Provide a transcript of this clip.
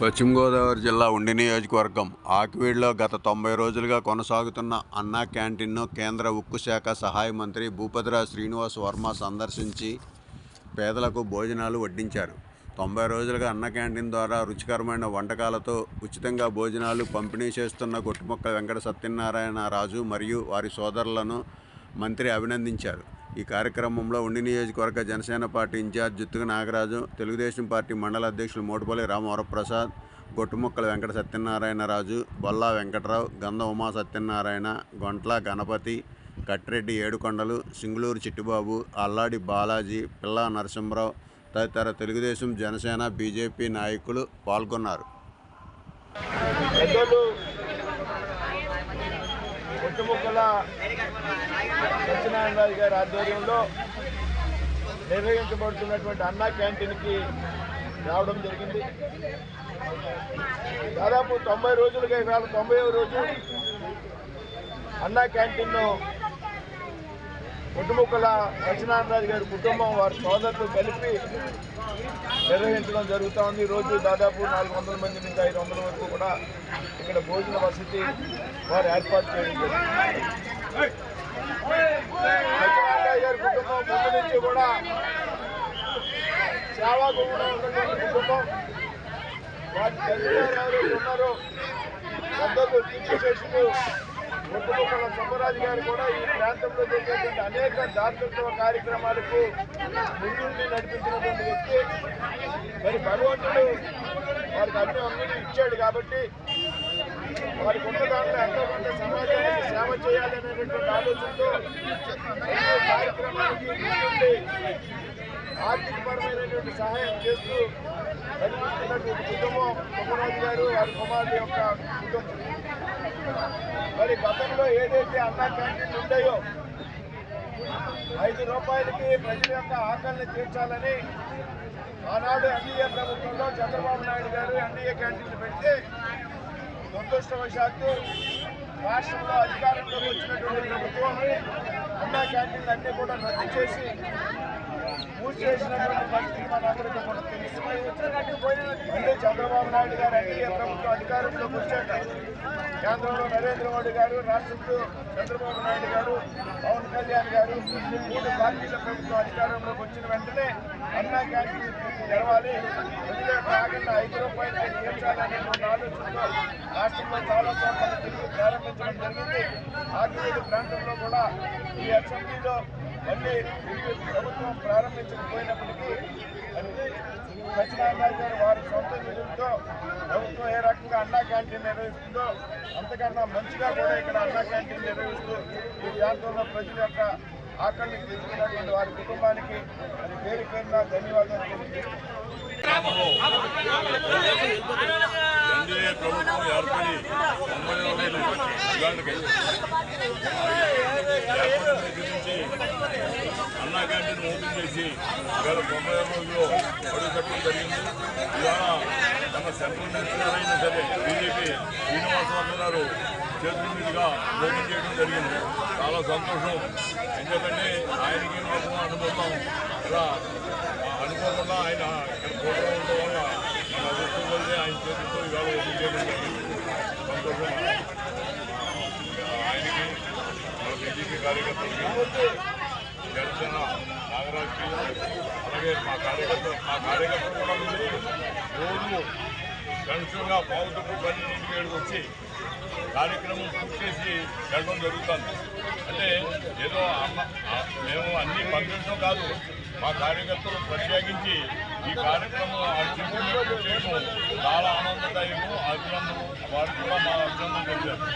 పశ్చిమ గోదావరి జిల్లా ఉండి నియోజకవర్గం. ఆకివీడులో గత తొంభై రోజులుగా కొనసాగుతున్న అన్నా క్యాంటీన్ను కేంద్ర ఉక్కు శాఖ సహాయ మంత్రి భూపతిరాజ్ శ్రీనివాస్ వర్మ సందర్శించి పేదలకు భోజనాలు వడ్డించారు. తొంభై రోజులుగా అన్న క్యాంటీన్ ద్వారా రుచికరమైన వంటకాలతో ఉచితంగా భోజనాలు పంపిణీ చేస్తున్న కొట్టుమొక్క వెంకట సత్యనారాయణ రాజు మరియు వారి సోదరులను మంత్రి అభినందించారు. ఈ కార్యక్రమంలో ఉండి నియోజకవర్గ Janasena party incharge Juttuga Nagaraju Telugudesam party మండల అధ్యక్షులు మోటుపల్లి రామవరప్రసాద్ గొట్టుముక్కల వెంకట సత్యనారాయణ రాజు బొల్లా వెంకటరావు గంధ ఉమా సత్యనారాయణ గొంట్ల గణపతి కట్టిరెడ్డి ఏడుకొండలు సింగులూరు చిట్టిబాబు అల్లాడి బాలాజీ పిల్లా నరసింహరావు తదితర తెలుగుదేశం జనసేన బీజేపీ నాయకులు పాల్గొన్నారు. చుట్టుముక్కల సత్యనారాయణ రాజు గారి ఆధ్వర్యంలో నిర్వహించబడుతున్నటువంటి అన్నా క్యాంటీన్కి రావడం జరిగింది. దాదాపు తొంభై రోజులుగా ఇవాళ తొంభై రోజు అన్నా క్యాంటీన్ను పుట్టుముక్కల సత్యనారాయణ గారి కుటుంబం వారి సోదరులు కలిపి నిర్వహించడం జరుగుతూ ఉంది రోజు దాదాపు నాలుగు వందల మంది నుంచి ఐదు వందల వరకు కూడా ఇక్కడ భోజన వసతి వారు ఏర్పాటు చేయడం జరిగింది గారి కుటుంబం ముందు నుంచి కూడా సేవా గుణంగా కుటుంబం. వారి తల్లిదండ్రులు ఉన్నారు. పెద్దలు కీర్తిశేషులు ముట్టుముక్కల సుబ్బరాజు గారు కూడా ఈ ప్రాంతంలో జరిగేటువంటి అనేక దాతృత్వ కార్యక్రమాలకు ముందుండి నడిపించినటువంటి వ్యక్తి. మరి భగవంతుడు వారికి అన్ని అన్నిటి ఇచ్చాడు కాబట్టి వారికి ఉన్న దాంట్లో ఎంతో కొంత సమాజానికి సేవ చేయాలనేటువంటి ఆలోచనతో కార్యక్రమానికి ముందుండి ఆర్థికపరమైనటువంటి సహాయం చేస్తూ కనిపిస్తున్నటువంటి కుటుంబం సుబ్బరాజు గారు వారి కుమారుడు యొక్క కుటుంబం. మరి గతంలో ఏదైతే అన్నా క్యాంటీన్లు ఉండయో ఐదు రూపాయలకి ప్రజల యొక్క ఆకలిని తీర్చాలని ఆనాడు ఎన్డీఏ ప్రభుత్వంలో చంద్రబాబు నాయుడు గారు ఎన్డీఏ క్యాంటీన్లు పెడితే దురదృష్టవశాత్తు రాష్ట్రంలో అధికారంలోకి వచ్చినటువంటి ప్రభుత్వం అన్నా క్యాంటీన్లు అన్నీ కూడా రద్దు చేసి మూసివేసినటువంటి పరిస్థితి మనందరికీ కూడా తెలుసు మళ్ళీ చంద్రబాబు నాయుడు గారు ఎన్డీఏ ప్రభుత్వం అధికారంలోకి వచ్చాక కేంద్రంలో నరేంద్ర మోడీ గారు రాష్ట్రంలో చంద్రబాబు నాయుడు గారు పవన్ కళ్యాణ్ గారు మూడు పార్టీల ప్రభుత్వం అధికారంలోకి వచ్చిన వెంటనే అన్నా క్యాంటీన్ తెరవాలి. ప్రజల యొక్క ఐదు రూపాయలు తీర్చాలనేటువంటి ఆలోచనతో రాష్ట్రంలో చాలా చోట్ల తిరిగి ప్రారంభించడం జరిగింది. ఆకివీడు ప్రాంతంలో కూడా ఈ అసెంబ్లీలో మళ్ళీ ప్రభుత్వం ప్రారంభించకపోయినప్పటికీ సత్యనారాయణ గారు వారి సొంత నిధులతో ప్రభుత్వం ఏ రకంగా అన్నా క్యాంటీన్ నిర్వహిస్తుందో అంతకన్నా మంచిగా కూడా ఇక్కడ అన్నా క్యాంటీన్ నిర్వహిస్తూ ఈ ప్రాంతంలో ప్రజల యొక్క ఆకలిని తీసుకున్నటువంటి వారి కుటుంబానికి అది పేరు పేరున ధన్యవాదాలు ఎన్డీఏ ప్రభుత్వం ఏర్పడి తొంభై అన్నా క్యాంటీన్ ఓపెన్ చేసి ఇవాళ తొంభై రోజుల్లో అడుగు పెట్టడం జరిగింది. ఇవాళ మన సెంట్రల్ మినిస్టర్ అయినా సరే బీజేపీ శ్రీనివాసరావు గారు చేతుల మీదుగా ఓపెన్ చేయడం జరిగింది. చాలా సంతోషం. ఎందుకంటే ఆయనకి మాకు అనుభవం ఇలా అనుకోకుండా ఆయన ఇక్కడ పోటీ ఉండడం వల్ల మన అదృష్టం వల్లే ఆయన చేతులతో ఇవాళ ఓపెన్ చేయడం జరిగింది. సంతోషం. ఆయనకి మన బీజేపీ కార్యకర్తలకి జనసేన నాగరాజు అలాగే మా కార్యకర్తలు మా కార్యకర్తలు కూడా ముందు రోజు కన్సల్గా పావుతప్పు పని ఏడుకు వచ్చి కార్యక్రమం పూర్తి చేసి వెళ్ళడం జరుగుతుంది. అంటే ఏదో మేము అన్ని పంపించడం కాదు మా కార్యకర్తలు ప్రత్యేకించి ఈ కార్యక్రమం అత్యున్నత చేయడం చాలా ఆనందదాయకం అభినందనం. వారు కూడా మా అభినందన తెలిపారు.